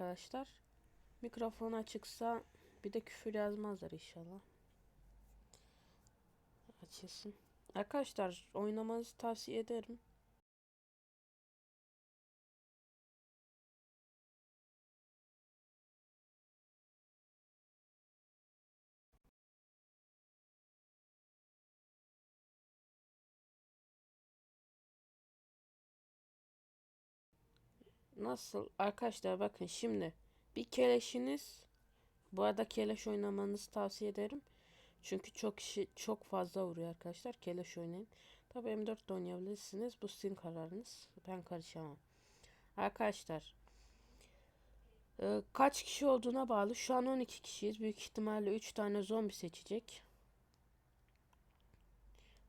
arkadaşlar. Mikrofon açıksa bir de küfür yazmazlar inşallah. Açılsın. Arkadaşlar oynamanızı tavsiye ederim. Nasıl? Arkadaşlar bakın şimdi bir keleşiniz bu arada keleş oynamanızı tavsiye ederim. Çünkü çok kişi çok fazla vuruyor arkadaşlar. Keleş oynayın. Tabii M4 de oynayabilirsiniz. Bu sizin kararınız. Ben karışamam. Arkadaşlar e, kaç kişi olduğuna bağlı. Şu an 12 kişiyiz. Büyük ihtimalle 3 tane zombi seçecek.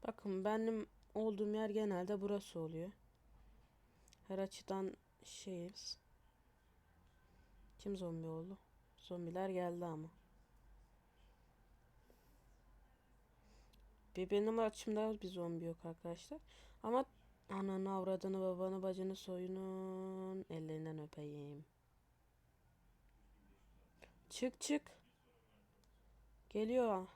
Bakın benim olduğum yer genelde burası oluyor. Her açıdan şeyiz. Kim zombi oldu? Zombiler geldi ama. Bir benim açımda bir zombi yok arkadaşlar. Ama ananı avradını babanı bacını soyunun ellerinden öpeyim. Çık çık. Geliyor.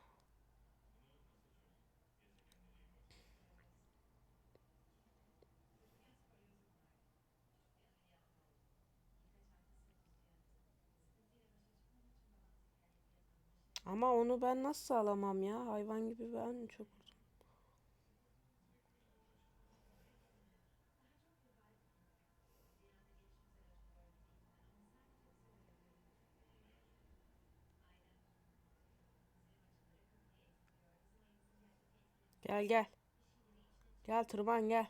Ama onu ben nasıl alamam ya? Hayvan gibi ben çok Gel gel. Gel tırman gel.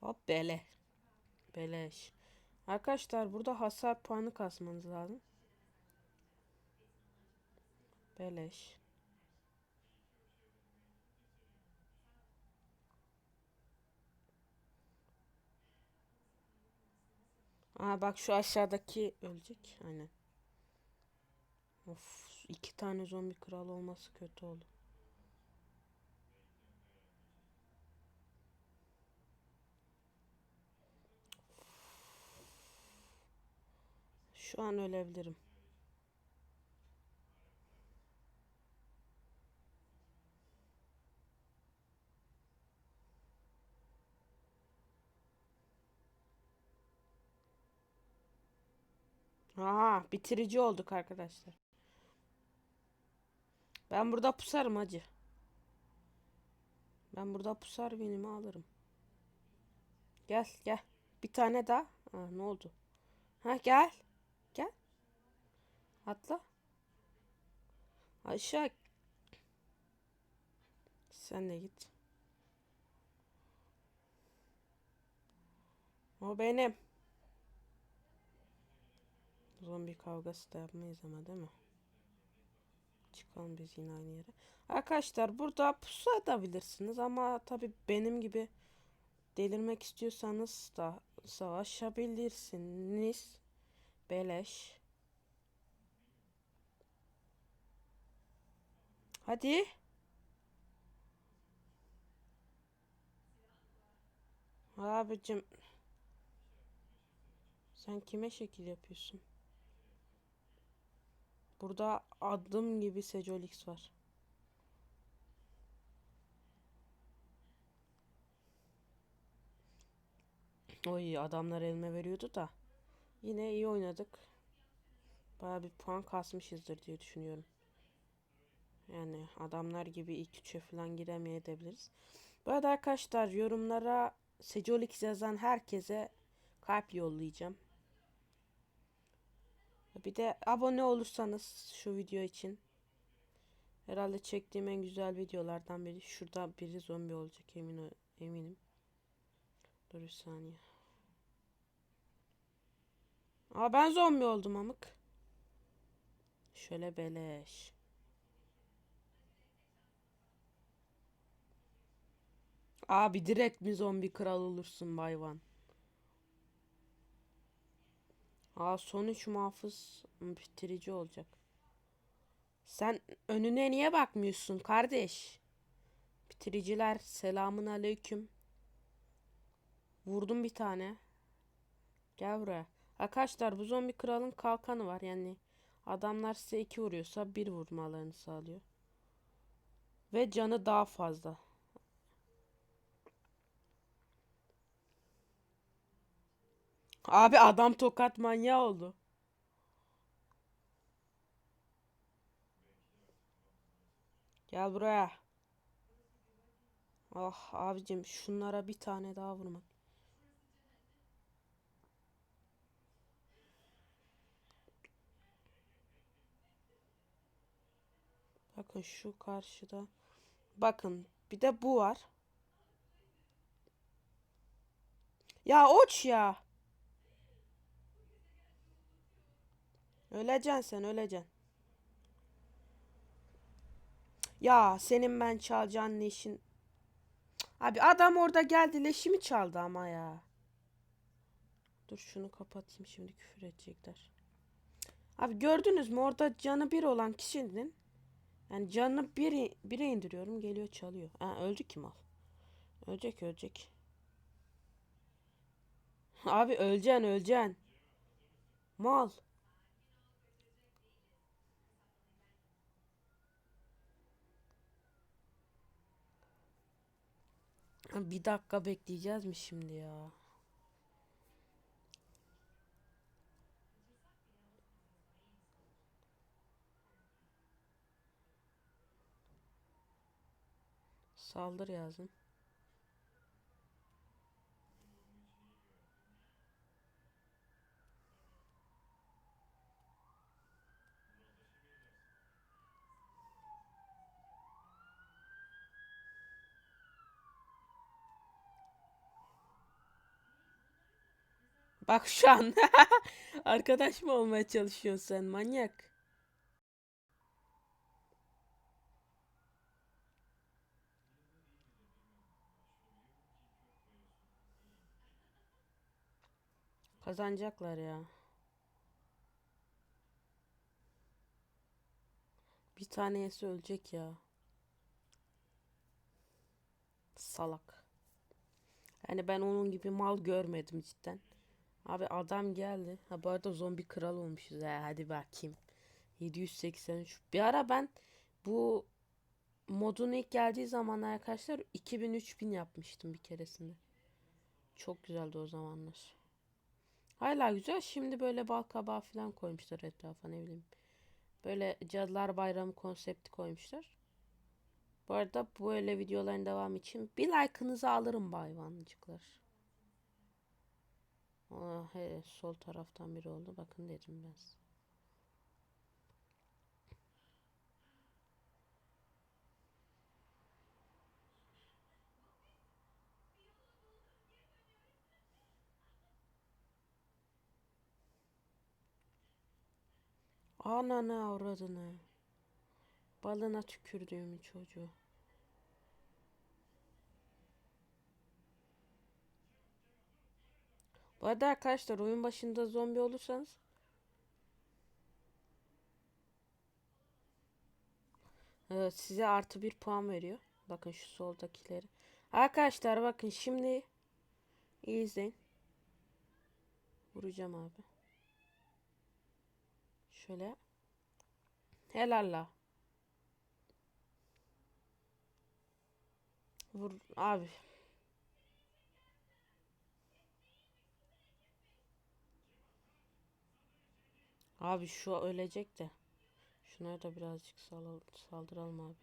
Hop bele. Beleş. Arkadaşlar burada hasar puanı kasmanız lazım. Beleş. Aa bak şu aşağıdaki ölecek. Aynen. Of iki tane zombi kral olması kötü oldu. Şu an ölebilirim. Aa, bitirici olduk arkadaşlar. Ben burada pusarım hacı. Ben burada pusar winimi alırım. Gel gel. Bir tane daha. Ha, ne oldu? Ha. Gel. Atla. Aşağı. Sen de git. O benim. Zombi kavgası da yapmayız ama değil mi? Çıkalım biz yine aynı yere. Arkadaşlar burada pusu atabilirsiniz ama tabi benim gibi delirmek istiyorsanız da savaşabilirsiniz. Beleş. Hadi. Abicim. Sen kime şekil yapıyorsun? Burada adım gibi Secolix var. Oy adamlar elime veriyordu da. Yine iyi oynadık. Baya bir puan kasmışızdır diye düşünüyorum. Yani adamlar gibi ilk üçe falan giremeyebiliriz. Bu arada arkadaşlar yorumlara Secolix yazan herkese kalp yollayacağım. Bir de abone olursanız şu video için. Herhalde çektiğim en güzel videolardan biri. Şurada biri zombi olacak emin eminim. Dur bir saniye. Aa ben zombi oldum amık. Şöyle beleş. Abi direkt mi zombi kral olursun bayvan? Aa son üç muhafız bitirici olacak. Sen önüne niye bakmıyorsun kardeş? Bitiriciler selamun aleyküm. Vurdum bir tane. Gel buraya. Arkadaşlar bu zombi kralın kalkanı var yani. Adamlar size iki vuruyorsa bir vurmalarını sağlıyor. Ve canı daha fazla. Abi adam tokat manyağı oldu. Gel buraya. Ah abicim şunlara bir tane daha vurmak. Bakın şu karşıda. Bakın bir de bu var. Ya uç ya. Öleceksin sen öleceksin. Ya senin ben çalacağın leşin. Abi adam orada geldi leşimi çaldı ama ya. Dur şunu kapatayım şimdi küfür edecekler. Abi gördünüz mü orada canı bir olan kişinin yani canını bir, bire indiriyorum geliyor çalıyor. Ha öldü ki mal. Ölecek ölecek. Abi öleceksin öleceksin. Mal. Bir dakika bekleyeceğiz mi şimdi ya? Saldır yazın. Bak şu an. Arkadaş mı olmaya çalışıyorsun sen manyak? Kazanacaklar ya. Bir tanesi ölecek ya. Salak. Yani ben onun gibi mal görmedim cidden. Abi adam geldi. Ha bu arada zombi kral olmuşuz ha. Hadi bakayım. 783. Bir ara ben bu modun ilk geldiği zaman arkadaşlar 2000-3000 yapmıştım bir keresinde. Çok güzeldi o zamanlar. Hala güzel. Şimdi böyle bal kabağı falan koymuşlar etrafa ne bileyim. Böyle Cadılar Bayramı konsepti koymuşlar. Bu arada böyle videoların devamı için bir like'ınızı alırım bu hayvancıklar. Aa, he, sol taraftan biri oldu. Bakın dedim ben size. Ananı avradını. Balına tükürdüğümün çocuğu. Bu arada arkadaşlar oyun başında zombi olursanız size artı bir puan veriyor. Bakın şu soldakileri. Arkadaşlar bakın şimdi izleyin. Vuracağım abi. Şöyle. Helal la. Vur abi. Abi şu ölecek de. Şuna da birazcık sal saldıralım abi.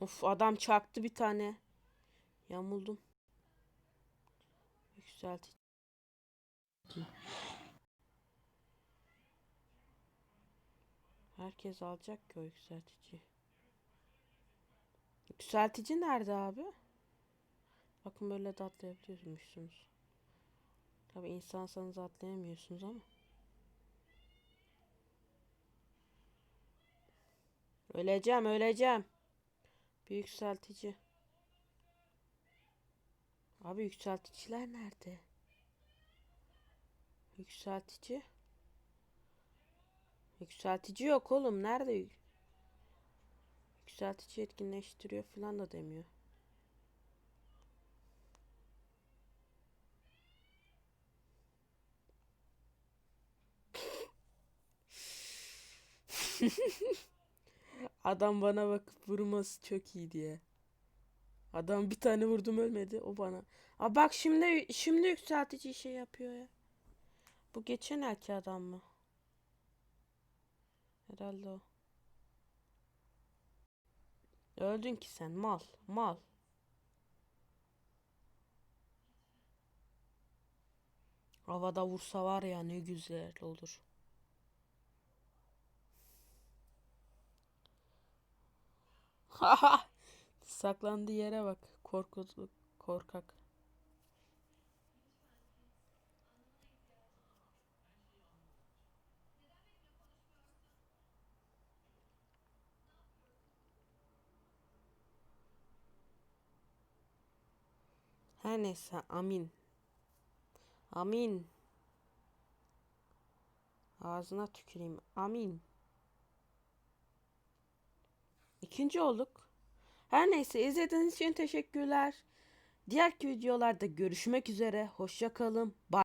Of adam çaktı bir tane. Yamuldum. Yükseltici. Herkes alacak ki o yükseltici. Yükseltici nerede abi? Bakın böyle de atlayabiliyormuşsunuz. Tabi insansanız atlayamıyorsunuz ama. Öleceğim öleceğim. Bir yükseltici. Abi yükselticiler nerede? Yükseltici. Yükseltici yok oğlum. Nerede? Yükseltici etkinleştiriyor falan da demiyor. Adam bana bakıp vurması çok iyi diye. Adam bir tane vurdum ölmedi o bana. Aa bak şimdi şimdi yükseltici şey yapıyor ya. Bu geçen elki adam mı? Herhalde o. Öldün ki sen mal mal. Havada vursa var ya ne güzel olur. Saklandığı yere bak. Korku korkak. Her neyse amin. Amin. Ağzına tüküreyim. Amin. İkinci olduk. Her neyse izlediğiniz için teşekkürler. Diğer videolarda görüşmek üzere. Hoşça kalın. Bye.